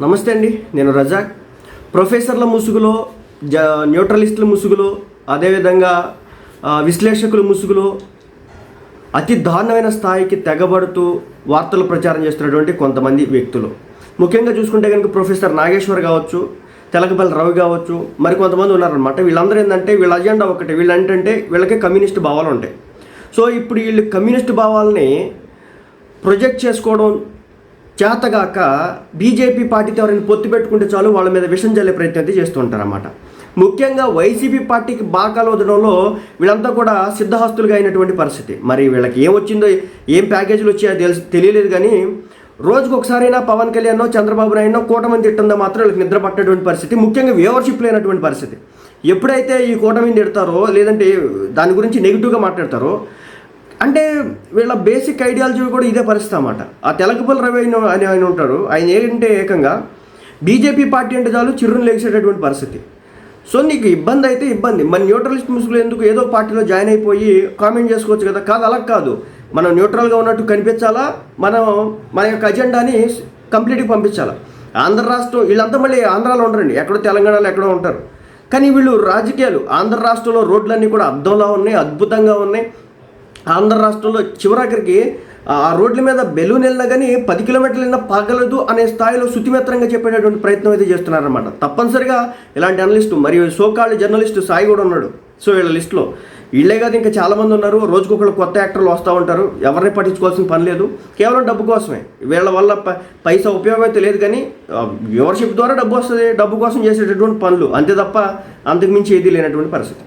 నమస్తే అండి నేను రజాక్. ప్రొఫెసర్ల ముసుగులో జ న్యూట్రలిస్టుల ముసుగులో అదేవిధంగా విశ్లేషకుల ముసుగులో అతి దారుణమైన స్థాయికి తెగబడుతూ వార్తలు ప్రచారం చేస్తున్నటువంటి కొంతమంది వ్యక్తులు. ముఖ్యంగా చూసుకుంటే కనుక ప్రొఫెసర్ నాగేశ్వర్ కావచ్చు తెలకపల్లి రవి కావచ్చు మరి కొంతమంది ఉన్నారనమాట వీళ్ళందరూ ఏంటంటే వీళ్ళ అజెండా ఒకటి. వీళ్ళంటే వీళ్ళకి కమ్యూనిస్ట్ భావాలు ఉంటాయి. సో ఇప్పుడు వీళ్ళు కమ్యూనిస్ట్ భావాలని ప్రొజెక్ట్ చేసుకోవడం చేతగాక బీజేపీ పార్టీతో ఎవరైనా పొత్తు పెట్టుకుంటే చాలు వాళ్ళ మీద విషం చల్లే ప్రయత్నం అయితే చేస్తుంటారన్నమాట ముఖ్యంగా వైసీపీ పార్టీకి బాకాలు వదడంలో వీళ్ళంతా కూడా సిద్ధహస్తులుగా అయినటువంటి పరిస్థితి. మరి వీళ్ళకి ఏం వచ్చిందో ఏం ప్యాకేజీలు వచ్చాయో తెలుసు తెలియలేదు కానీ రోజుకు ఒకసారైనా పవన్ కళ్యాణ్ చంద్రబాబు నాయుడు కూటమిని తిట్టుందో మాత్రం వీళ్ళకి నిద్ర పట్టేటువంటి పరిస్థితి. ముఖ్యంగా వ్యూవర్షిప్ లేనటువంటి పరిస్థితి. ఎప్పుడైతే ఈ కూటమిని తిడతారో లేదంటే దాని గురించి నెగిటివ్గా మాట్లాడతారో అంటే వీళ్ళ బేసిక్ ఐడియాలజీ కూడా ఇదే పరిస్థితి అన్నమాట. ఆ తెలకపల్లి రవి అయిన అని ఆయన ఉంటాడు. ఆయన ఏంటంటే ఏకంగా బీజేపీ పార్టీ అంటే చాలు చిరును లేచేటటువంటి పరిస్థితి. సో నీకు ఇబ్బంది అయితే ఇబ్బంది. మన న్యూట్రలిస్ట్ ముసుగులు ఎందుకు ఏదో పార్టీలో జాయిన్ అయిపోయి కామెంట్ చేసుకోవచ్చు కదా? కాదు అలా కాదు. మనం న్యూట్రల్గా ఉన్నట్టు కనిపించాలా? మనం మన యొక్క అజెండాని కంప్లీట్గా పంపించాలా? ఆంధ్ర రాష్ట్రం వీళ్ళంతా మళ్ళీ ఆంధ్రాలో ఉండరండి. ఎక్కడో తెలంగాణలో ఎక్కడో ఉంటారు. కానీ వీళ్ళు రాజకీయాలు ఆంధ్ర రాష్ట్రంలో రోడ్లన్నీ కూడా అద్దంలా ఉన్నాయి అద్భుతంగా ఉన్నాయి. ఆంధ్ర రాష్ట్రంలో చివరాఖరికి ఆ రోడ్ల మీద బెలూన్ వెళ్ళినా కానీ పది కిలోమీటర్లు వెళ్ళినా పగలదు అనే స్థాయిలో శుతిమెత్రంగా చెప్పేటటువంటి ప్రయత్నం అయితే చేస్తున్నారన్నమాట. తప్పనిసరిగా ఇలాంటి అనలిస్టు మరియు సోకాళ్ళు జర్నలిస్టు సాయి కూడా ఉన్నాడు. సో వీళ్ళ లిస్టులో వీళ్ళే కాదు ఇంకా చాలామంది ఉన్నారు. రోజుకొకళ్ళు కొత్త యాక్టర్లు వస్తూ ఉంటారు. ఎవరిని పట్టించుకోవాల్సిన పని లేదు. కేవలం డబ్బు కోసమే. వీళ్ళ వల్ల ప- పైసా ఉపయోగం అయితే లేదు కానీ వ్యూవర్షిప్ ద్వారా డబ్బు వస్తుంది డబ్బు కోసం చేసేటటువంటి పనులు. అంతే తప్ప అంతకు మించి ఏది లేనటువంటి పరిస్థితి.